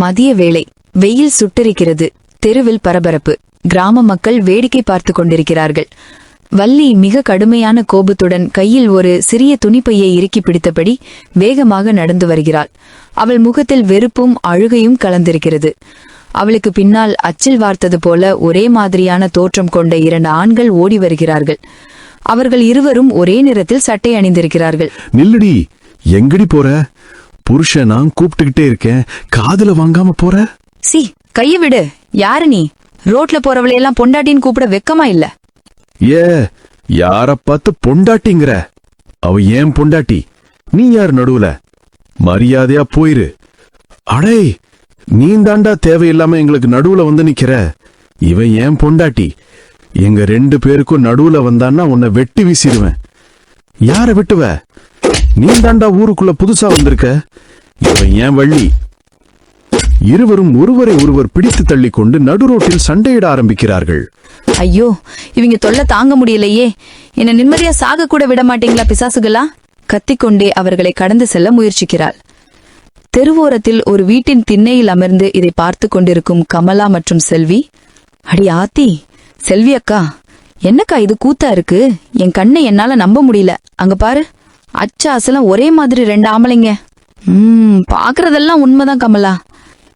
மதிய வேளை. வெயில் சுட்டெரிக்கிறது. தெருவில் பரபரப்பு. கிராம மக்கள் வேடிக்கை பார்த்து கொண்டிருக்கிறார்கள். வள்ளி மிக கடுமையான கோபத்துடன் கையில் ஒரு சிறிய துணிப்பையை இறுக்கி பிடித்தபடி வேகமாக நடந்து வருகிறாள். அவள் முகத்தில் வெறுப்பும் அழுகையும் கலந்திருக்கிறது. அவளுக்கு பின்னால் அச்சில் வார்த்தது போல ஒரே மாதிரியான தோற்றம் கொண்ட இரண்டு ஆண்கள் ஓடி வருகிறார்கள். அவர்கள் இருவரும் ஒரே நிறத்தில் சட்டை அணிந்திருக்கிறார்கள். நில்லடி. எங்கடி போற? புருஷன் நான் கூப்பிட்டுக்கிட்டே இருக்கேன். காதுல வாங்காம போற? சி கைய விடு. யாரு நீ? ரோட்ல போறவளையெல்லாம் பொண்டாட்டின்னு கூப்பிட வெக்கமா இல்ல. ஏ யார பார்த்து பொண்டாட்டிங்கிற? அவ ஏன் பொண்டாட்டி? நீ யார் நடுவுல? மரியாதையா போயிரு. அடே நீ தாண்டா தேவையில்லாம எங்களுக்கு நடுவுல வந்து நிக்கிற. இவ ஏன் பொண்டாட்டி? எங்க ரெண்டு பேருக்கும் நடுவுல வந்தான்னா உன்னை வெட்டி வீசிடுவேன். யார வெட்டுவ? நீ தாண்டா ஊருக்குள்ள புதுசா வந்திருக்க? இவன் ஏன் வள்ளி? இருவரும் ஒருவரை ஒருவர் பிடித்து தள்ளிக்கொண்டு நடுரோட்டில் சண்டையிட ஆரம்பிக்கிறார்கள். ஐயோ இவங்க தொல்லை தாங்க முடியலையே. என்ன நிம்மதியா சாக கூட விட மாட்டீங்களா பிசாசுகளா? கத்திக்கொண்டே அவர்களை கடந்து செல்ல முயற்சிக்கிறாள். தெருவோரத்தில் ஒரு வீட்டின் திண்ணையில் அமர்ந்து இதை பார்த்து கொண்டிருக்கும் கமலா மற்றும் செல்வி அடி ஆத்தி செல்வி அக்கா என்னக்கா இது கூத்தா இருக்கு? என் கண்ணை என்னால நம்ப முடியல. அங்க பாரு. அச்சா ஒரே மாதிரி ரெண்டு ஆம்பளைங்க. ம் பாக்குறதெல்லாம் உண்மைதான் கமலா.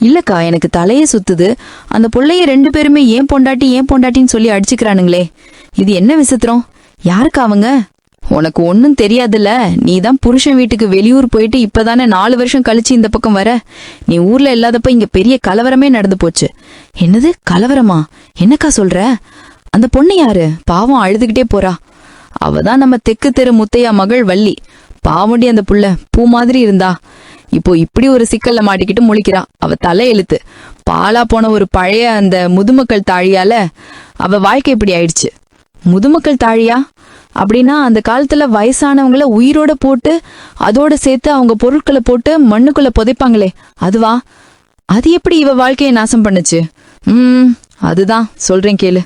இல்லக்கா எனக்கு தலையே சுத்துது. அந்த பிள்ளைய ரெண்டு பேருமே ஏன் பொண்டாட்டி ஏன் பொண்டாட்டின்னு சொல்லி அடிச்சுக்கிறானுங்களே. இது என்ன விசித்திரம்? யாருக்கா அவங்க? உனக்கு ஒன்னும் தெரியாதுல்ல. நீ தான் புருஷன் வீட்டுக்கு வெளியூர் போயிட்டு இப்பதானே நாலு வருஷம் கழிச்சு இந்த பக்கம் வர. நீ ஊர்ல இல்லாதப்ப இங்க பெரிய கலவரமே நடந்து போச்சு. என்னது கலவரமா? என்னக்கா சொல்ற? அந்த பொண்ணு யாரு? பாவம் அழுதுகிட்டே போறா. அவ தான் நம்ம தெக்கு தெரு முத்தையா மகள் வள்ளி. பாவண்டி அந்த புள்ள பூ மாதிரி இருந்தா. இப்போ இப்படி ஒரு சிக்கல்ல மாட்டிக்கிட்டு முழிக்கிறா. அவ தலை எழுத்து. பாலா போன ஒரு பழைய அந்த முதுமக்கள் தாழியால அவ வாழ்க்கை இப்படி ஆயிடுச்சு. முதுமக்கள் தாழியா? அப்படின்னா அந்த காலத்துல வயசானவங்கள உயிரோட போட்டு அதோட சேர்த்து அவங்க பொருட்களை போட்டு மண்ணுக்குள்ள புதைப்பாங்களே. அதுவா? அது எப்படி இவ வாழ்க்கையை நாசம் பண்ணுச்சு? ம் அதுதான். சொல்றேன் கேளு.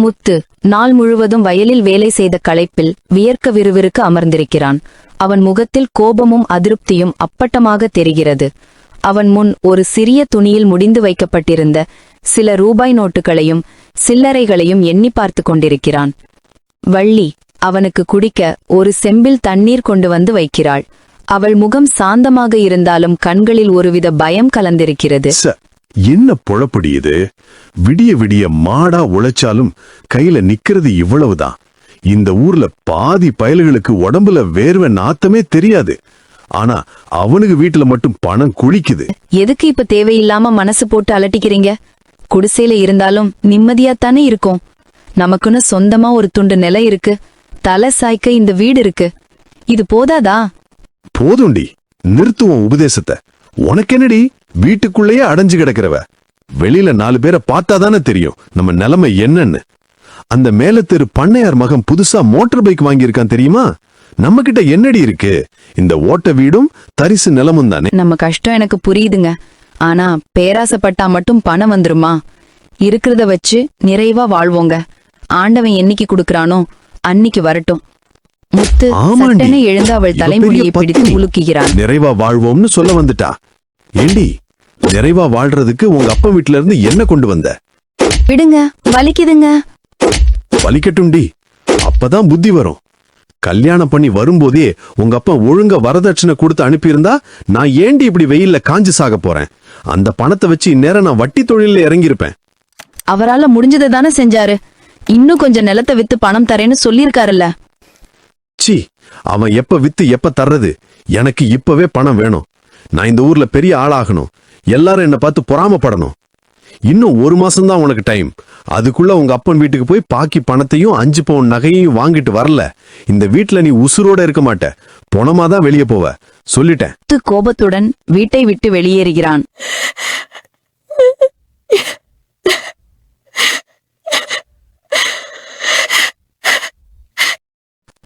முத்து நாள் முழுவதும் வயலில் வேலை செய்த களைப்பில் வியர்க்க விறுவிறுக்க அமர்ந்திருக்கிறான். அவன் முகத்தில் கோபமும் அதிருப்தியும் அப்பட்டமாக தெரிகிறது. அவன் முன் ஒரு சிறிய துணியில் முடிந்து வைக்கப்பட்டிருந்த சில ரூபாய் நோட்டுகளையும் சில்லறைகளையும் எண்ணி பார்த்து கொண்டிருக்கிறான். வள்ளி அவனுக்கு குடிக்க ஒரு செம்பில் தண்ணீர் கொண்டு வந்து வைக்கிறாள். அவள் முகம் சாந்தமாக இருந்தாலும் கண்களில் ஒருவித பயம் கலந்திருக்கிறது. என்ன பொழப்படி இது? விடிய விடிய மாடா உழைச்சாலும் கையில நிக்கிறது இவ்வளவுதான். இந்த ஊர்ல பாதி பயல்களுக்கு உடம்புல வேர்வை நாத்தமே தெரியாது. ஆனா அவனுக்கு வீட்டுல மட்டும் பணம் குளிக்குது. எதுக்கு இப்ப தேவையில்லாம மனசு போட்டு அலட்டிக்கிறீங்க? குடிசையில இருந்தாலும் நிம்மதியா தானே இருக்கும். நமக்குன்னு சொந்தமா ஒரு துண்டு நிலம் இருக்கு. தலை சாய்க்க இந்த வீடு இருக்கு. இது போதாதா? போதும்டி. நிறுத்துவோம் உபதேசத்தை. உனக்கு என்னடி வீட்டுக்குள்ளேயே அடைஞ்சு கிடக்கிறவ. வெளியில நாலு பேரை பார்த்தாதானே தெரியும் நம்ம நிலைமை என்னன்னு. அந்த மேலத்தெரு பண்ணையார் மகன் புதுசா மோட்டார் பைக் வாங்கியிருக்கான் தெரியுமா? நம்ம கிட்ட என்னடி இருக்கு? இந்த ஓட்ட வீடும் தரிசு நிலமும் தானே. நம்ம கஷ்டம் எனக்கு புரியுதுங்க. ஆனா பேராசைப்பட்டா மட்டும் பணம் வந்துருமா? இருக்கிறத வச்சு நிறைவா வாழ்வோங்க. ஆண்டவன் என்னைக்கு குடுக்கறானோ அன்னிக்கு வரட்டும். முத்து. சட்டென எழுந்து அவள் தலைமுடியை பிடித்து. உலுக்குகிறான் நிறைவா வாழ்வோம்னு சொல்ல வந்துட்டா. ஏண்டி? நிறைவா வாழ்றதுக்கு உங்க அப்பா வீட்ல இருந்து என்ன கொண்டு வந்த? விடுங்க வலிக்குதுங்க. வலிக்கட்டும்டி அப்பதான் புத்தி வரும். கல்யாணம் பண்ணி வரும்போதே உங்க அப்பா ஒழுங்கா வரதட்சணை கொடுத்து அனுப்பியிருந்தா நான் ஏண்டி இப்படி வெயில்ல காஞ்சு சாக போறேன்? அந்த பணத்தை வச்சு இந்நேரம் நான் வட்டி தொழில இறங்கியிருப்பேன். அவரால முடிஞ்சதை தானே செஞ்சாரு. இன்னும் கொஞ்சம் நிலத்தை வித்து பணம் தரேன்னு சொல்லியிருக்காருல்ல. சி அவன் எப்ப வித்து எப்ப தர்றது? எனக்கு இப்பவே பணம் வேணும். நான் இந்த ஊர்ல பெரிய ஆளாகணும். எல்லாரும் என்ன பார்த்து பொறாமப்படணும். இன்னும் ஒரு மாசம் தான் உனக்கு டைம் அதுக்குள்ள உங்க அப்பன் வீட்டுக்கு போய் பாக்கி பணத்தையும் அஞ்சு பவுன் நகையையும் வாங்கிட்டு வரல. இந்த வீட்ல நீ உசுரோட இருக்க மாட்ட. பொணமா தான் வெளியே போவ. சொல்லிட்டேன். கோபத்துடன் வீட்டை விட்டு வெளியேறுகிறான்.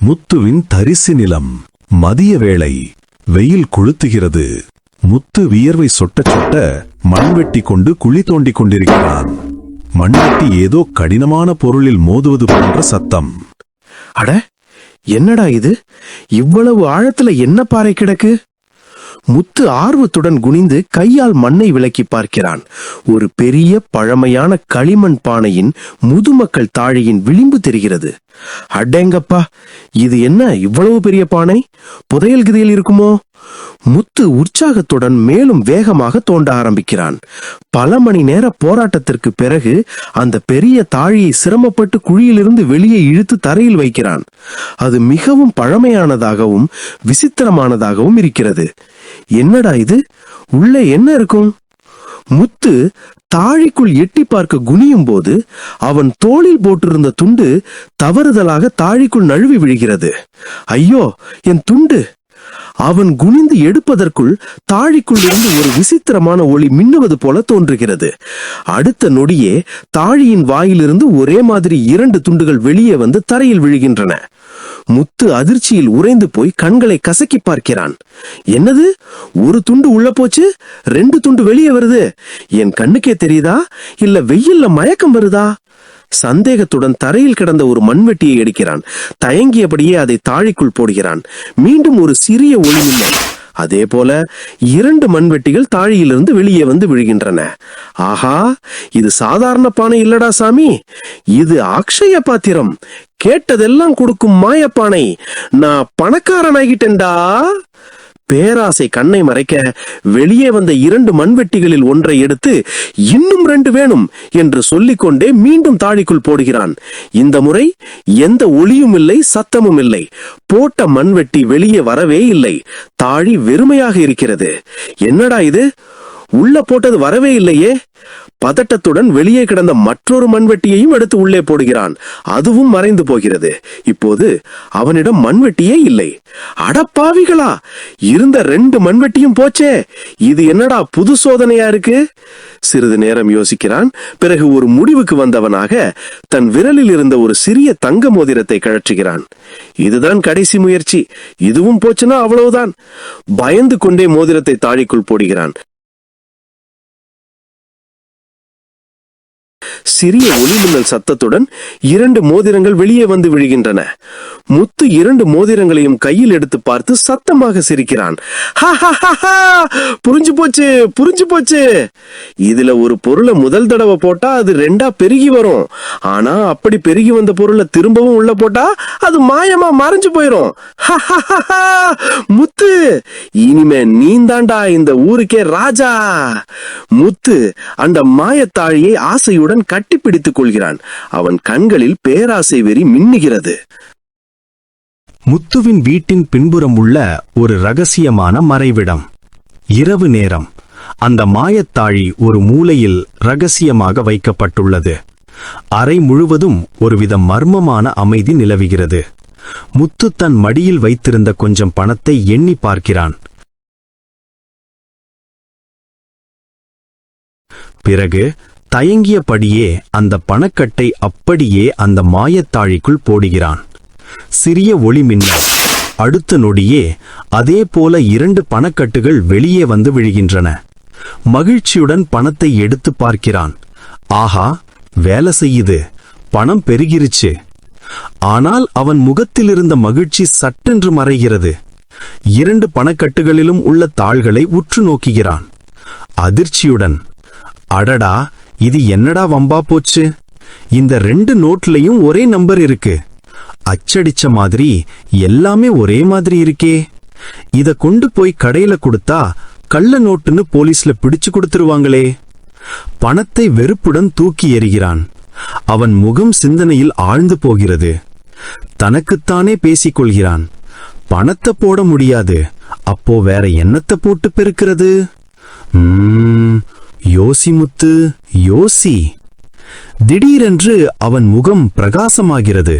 முத்துவின் தரிசு நிலம் மதிய வேளை வெயில் கொளுத்துகிறது. முத்து வியர்வை சொட்ட சொட்ட மண்வெட்டி கொண்டு குழி தோண்டிக் கொண்டிருக்கிறான். மண்வெட்டி ஏதோ கடினமான பொருளில் மோதுவது போன்ற சத்தம். அட என்னடா இது? இவ்வளவு ஆழத்துல என்ன பாறை கிடக்கு? முத்து ஆர்வத்துடன் குனிந்து கையால் மண்ணை விலக்கி பார்க்கிறான். ஒரு பெரிய பழமையான களிமண் பானையின் முதுமக்கள் தாழியின் விளிம்பு தெரிகிறது. அடேங்கப்பா இது என்ன இவ்வளவு பெரிய பானை? புதையல் கிதையில் இருக்குமோ? முத்து உற்சாகத்துடன் மேலும் வேகமாக தோண்ட ஆரம்பிக்கிறான். பல மணி நேர போராட்டத்திற்கு பிறகு அந்த பெரிய தாழியை சிரமப்பட்டு குழியிலிருந்து வெளியே இழுத்து தரையில் வைக்கிறான். அது மிகவும் பழமையானதாகவும் விசித்திரமானதாகவும் இருக்கிறது. என்னடா இது? உள்ளே என்ன இருக்கும்? முத்து தாழிக்குள் எட்டி பார்க்க குனியும் போது அவன் தோளில் போட்டிருந்த துண்டு தவறுதலாக தாழிக்குள் நழுவி விழுகிறது. ஐயோ என் துண்டு! அவன் குனிந்து எடுப்பதற்குள் தாழிக்குள் இருந்து ஒரு விசித்திரமான ஒளி மின்னுவது போல தோன்றுகிறது. அடுத்த நொடியே தாழியின் வாயிலிருந்து ஒரே மாதிரி இரண்டு துண்டுகள் வெளியே வந்து தரையில் விழுகின்றன. முத்து அதிர்ச்சியில் உறைந்து போய் கண்களை கசக்கி பார்க்கிறான். என்னது? ஒரு துண்டு உள்ள போச்சு? ரெண்டு துண்டு வெளியே வருது. என் கண்ணுக்கே தெரியுதா? இல்ல வெயில்ல மயக்கம் வருதா? சந்தேகத்துடன் தரையில் கிடந்த ஒரு மண்வெட்டியை எடுக்கிறான். தயங்கியபடியே அதை தாழிக்குள் போடுகிறான். மீண்டும் ஒரு சிறிய ஒளி அதே போல இரண்டு மண்வெட்டிகள் தாழியிலிருந்து வெளியே வந்து விழுகின்றன. ஆஹா இது சாதாரண பானை இல்லடா சாமி. இது அக்ஷய பாத்திரம். கேட்டதெல்லாம் கொடுக்கும் மாயப்பானை. நான் பணக்காரனாகிட்டேன்டா. பேராசை கண்ணை மறைக்க வெளியே வந்த இரண்டு மண்வெட்டிகளில் ஒன்றை எடுத்து இன்னும் ரெண்டு வேணும் என்று சொல்லிக்கொண்டே மீண்டும் தாழிக்குள் போடுகிறான். இந்த முறை எந்த ஒளியும் இல்லை சத்தமும் இல்லை. போட்ட மண்வெட்டி வெளியே வரவே இல்லை. தாழி வெறுமையாக இருக்கிறது. என்னடா இது? உள்ள போட்டது வரவே இல்லையே. பதட்டத்துடன் வெளியே கிடந்த மற்றொரு மண்வெட்டியையும் எடுத்து உள்ளே போடுகிறான். அதுவும் மறைந்து போகிறது. இப்போது அவனிடம் மண்வெட்டியே இல்லை. அடப்பாவிகளா இருந்த ரெண்டு மண்வெட்டியும் போச்சே! இது என்னடா புது சோதனையா இருக்கு? சிறிது நேரம் யோசிக்கிறான். பிறகு ஒரு முடிவுக்கு வந்தவனாக தன் விரலில் இருந்த ஒரு சிறிய தங்க மோதிரத்தை கழற்றுகிறான். இதுதான் கடைசி முயற்சி. இதுவும் போச்சுன்னா அவ்வளவுதான். பயந்து கொண்டே மோதிரத்தை தாழிக்குள் போடுகிறான். சிறிய ஒளிமின்னல் சத்தத்துடன் இரண்டு மோதிரங்கள் வெளியே வந்து விழுகின்றன. முத்து இரண்டு மோதிரங்களையும் கையில் எடுத்து பார்த்து சத்தமாக சிரிக்கிறான். புரிஞ்சு போச்சு புரிஞ்சு போச்சு! இதுல ஒரு பொருளை முதல் தடவை போட்டா அது ரெண்டா பெருகி வரும். ஆனா அப்படி பெருகி வந்த பொருளை திரும்பவும் உள்ள போட்டா அது மாயமா மறைஞ்சு போயிரும். முத்து இனிமே நீந்தாண்டா இந்த ஊருக்கே ராஜா. முத்து அந்த மாயத்தாழியை ஆசையுடன் கட்டிப்பிடித்துக் கொள்கிறான். அவன் கண்களில் பேராசை வெறி மின்னுகிறது. முத்துவின் வீட்டின் பின்புறம் உள்ள ஒரு ரகசியமான மறைவிடம். இரவு நேரம். அந்த மாயத்தாழி ஒரு மூலையில் ரகசியமாக வைக்கப்பட்டுள்ளது. அறை முழுவதும் ஒருவித மர்மமான அமைதி நிலவுகிறது. முத்து தன் மடியில் வைத்திருந்த கொஞ்சம் பணத்தை எண்ணி பார்க்கிறான். பிறகு தயங்கியபடியே அந்த பணக்கட்டை அப்படியே அந்த மாயத்தாழிக்குள் போடுகிறான். சிறிய ஒளி மின்னல். அடுத்த நொடியே அதே போல இரண்டு பணக்கட்டுகள் வெளியே வந்து விழுகின்றன. மகிழ்ச்சியுடன் பணத்தை எடுத்து பார்க்கிறான். ஆஹா வேலை செய்யுது. பணம் பெருகிருச்சு. ஆனால் அவன் முகத்தில் இருந்த மகிழ்ச்சி சட்டென்று மறைகிறது. இரண்டு பணக்கட்டுகளிலும் உள்ள தாள்களை உற்று நோக்குகிறான். அதிர்ச்சியுடன் அடடா இது என்னடா வம்பா போச்சு? இந்த ரெண்டு நோட்லையும் ஒரே நம்பர் இருக்கு. அச்சடிச்ச மாதிரி எல்லாமே ஒரே மாதிரி இருக்கே. இத கொண்டு போய் கடையில கொடுத்தா கள்ள நோட்டுன்னு போலீஸ்ல பிடிச்சு கொடுத்துருவாங்களே. பணத்தை வெறுப்புடன் தூக்கி எறிகிறான். அவன் முகம் சிந்தனையில் ஆழ்ந்து போகிறது. தனக்குத்தானே பேசிக்கொள்கிறான். பணத்தை போட முடியாது. அப்போ வேற என்னத்தை போட்டு பெருக்கிறது? யோசி முத்து யோசி. திடீரென்று அவன் முகம் பிரகாசமாகிறது.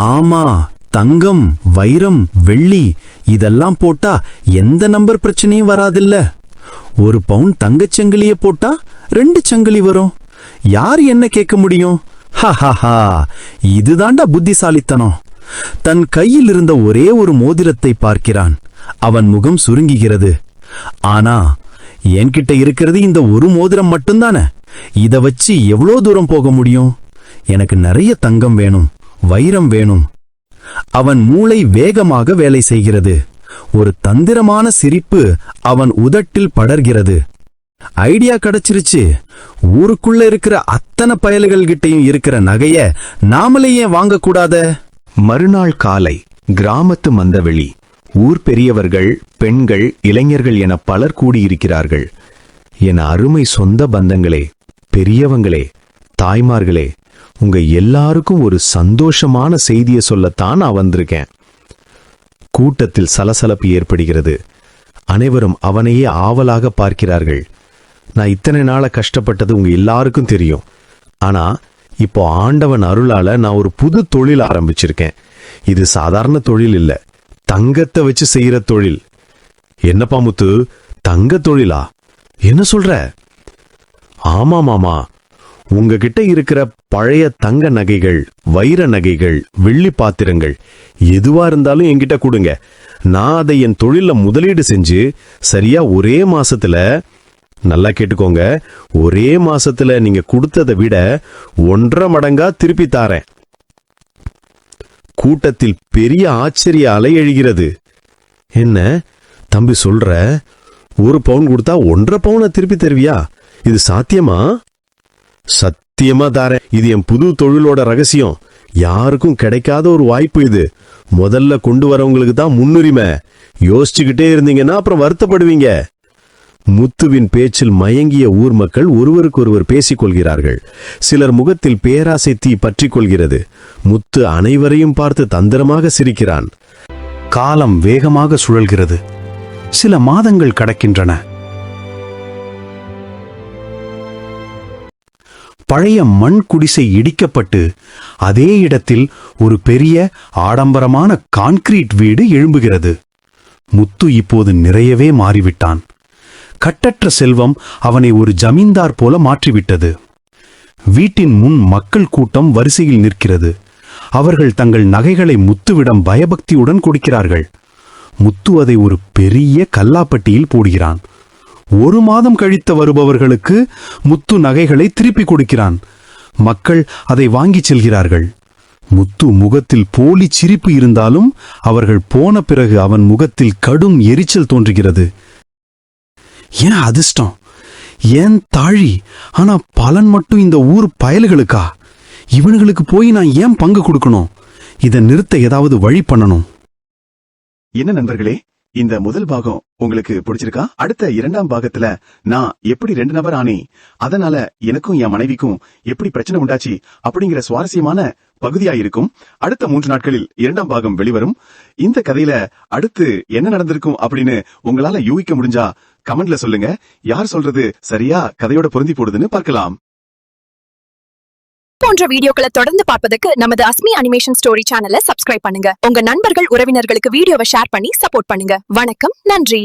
ஆமா தங்கம் வைரம் வெள்ளி இதெல்லாம் போட்டா எந்த நம்பர் பிரச்சனையும் வராதில்ல. ஒரு பவுன் தங்கச் சங்கிலிய போட்டா ரெண்டு சங்கிலி வரும். யார் என்ன கேட்க முடியும்? ஹஹஹா இதுதாண்டா புத்திசாலித்தனம். தன் கையில் இருந்த ஒரே ஒரு மோதிரத்தை பார்க்கிறான். அவன் முகம் சுருங்குகிறது. ஆனா என்கிட்ட இருக்கிறது இந்த ஒரு மோதிரம் மட்டும்தானே? இதை வச்சு எவ்வளோ தூரம் போக முடியும்? எனக்கு நிறைய தங்கம் வேணும் வைரம் வேணும். அவன் மூளை வேகமாக வேலை செய்கிறது. ஒரு தந்திரமான சிரிப்பு அவன் உதட்டில் படர்கிறது. ஐடியா கிடைச்சிருச்சு. ஊருக்குள்ள இருக்கிற அத்தனை பயல்கள்கிட்டயும் இருக்கிற நகைய நாமளே ஏன் வாங்கக்கூடாத? மறுநாள் காலை கிராமத்து மந்தவெளி ஊர் பெரியவர்கள் பெண்கள் இளைஞர்கள் என பலர் கூடியிருக்கிறார்கள். என் அருமை சொந்த பந்தங்களே பெரியவங்களே தாய்மார்களே உங்க எல்லாருக்கும் ஒரு சந்தோஷமான செய்தியை சொல்லத்தான் நான் வந்திருக்கேன். கூட்டத்தில் சலசலப்பு ஏற்படுகிறது. அனைவரும் அவனையே ஆவலாக பார்க்கிறார்கள். நான் இத்தனை நாள கஷ்டப்பட்டது உங்க எல்லாருக்கும் தெரியும். ஆனா இப்போ ஆண்டவன் அருளால நான் ஒரு புது தொழில் ஆரம்பிச்சிருக்கேன். இது சாதாரண தொழில் இல்ல. தங்கத்தை வச்சு செய்யற தொழில். என்னப்பா முத்து தங்க தொழிலா? என்ன சொல்ற? ஆமா மாமா உங்ககிட்ட இருக்கிற பழைய தங்க நகைகள் வைர நகைகள் வெள்ளி பாத்திரங்கள் எதுவா இருந்தாலும் என்கிட்ட கொடுங்க. நான் அதை என் தொழில முதலீடு செஞ்சு சரியா ஒரே மாசத்துல நல்லா கேட்டுக்கோங்க ஒரே மாசத்துல நீங்க கொடுத்ததை விட ஒன்றரை மடங்கா திருப்பி தாரேன். கூட்டத்தில் பெரிய ஆச்சரிய அலை எழுகிறது. என்ன? தம்பி சொல்ற ஒரு பவுன் கொடுத்தா ஒன்றரை பவுனை திருப்பி தருவியா? இது சாத்தியமா? சத்தியமா தாரேன். இது என் புது தொழிலோட ரகசியம். யாருக்கும் கிடைக்காத ஒரு வாய்ப்பு இது. முதல்ல கொண்டு வரவங்களுக்கு தான் முன்னுரிமை. யோசிச்சுக்கிட்டே இருந்தீங்கன்னா அப்புறம் வருத்தப்படுவீங்க. முத்துவின் பேச்சில் மயங்கிய ஊர் மக்கள் ஒருவருக்கொருவர் பேசிக் கொள்கிறார்கள் சிலர் முகத்தில் பேராசை தீ பற்றி கொள்கிறது முத்து அனைவரையும் பார்த்து தந்திரமாக சிரிக்கிறான். காலம் வேகமாக சுழல்கிறது. சில மாதங்கள் கடக்கின்றன. பழைய மண் குடிசை இடிக்கப்பட்டு அதே இடத்தில் ஒரு பெரிய ஆடம்பரமான கான்கிரீட் வீடு எழும்புகிறது. முத்து இப்போது நிறையவே மாறிவிட்டான். கட்டற்ற செல்வம் அவனை ஒரு ஜமீன்தார் போல மாற்றிவிட்டது. வீட்டின் முன் மக்கள் கூட்டம் வரிசையில் நிற்கிறது. அவர்கள் தங்கள் நகைகளை முத்துவிடம் பயபக்தியுடன் கொடுக்கிறார்கள். முத்து அதை ஒரு பெரிய கல்லாப்பட்டியில் போடுகிறான். ஒரு மாதம் கழித்து வருபவர்களுக்கு முத்து நகைகளை திருப்பி கொடுக்கிறான். மக்கள் அதை வாங்கிச் செல்கிறார்கள். முத்து முகத்தில் போலி சிரிப்பு இருந்தாலும் அவர்கள் போன பிறகு அவன் முகத்தில் கடும் எரிச்சல் தோன்றுகிறது. ஏன் அதிர்ஷ்டம் ஏன் தாழி? ஆனா பலன் மட்டும் இந்த ஊர் பயல்களுக்கா? இவனுங்களுக்கு போய் நான் ஏன் பங்கு கொடுக்கணும்? இதை நிறுத்த ஏதாவது வழி பண்ணணும். என்ன நண்பர்களே இந்த முதல் பாகம் உங்களுக்கு பிடிச்சிருக்கா? அடுத்த இரண்டாம் பாகத்துல நான் எப்படி ரெண்டு நபர் ஆனே அதனால எனக்கும் என் மனைவிக்கும் எப்படி பிரச்சனை உண்டாச்சு அப்படிங்கிற சுவாரஸ்யமான பகுதியா இருக்கும் அடுத்த மூன்று நாட்களில் இரண்டாம் பாகம் வெளிவரும். இந்த கதையில அடுத்து என்ன நடந்திருக்கும் அப்படின்னு உங்களால யூகிக்க முடிஞ்சா கமெண்ட்ல சொல்லுங்க. யார் சொல்றது? சரியா கதையோட பொருந்தி போடுதுன்னு பார்க்கலாம். போன்ற வீடியோக்களை தொடர்ந்து பார்ப்பதற்கு நமது அஸ்மி அனிமேஷன் ஸ்டோரி சேனலை சப்ஸ்கிரைப் பண்ணுங்க. உங்க நண்பர்கள் உறவினர்களுக்கு வீடியோவை ஷேர் பண்ணி சப்போர்ட் பண்ணுங்க. வணக்கம் நன்றி.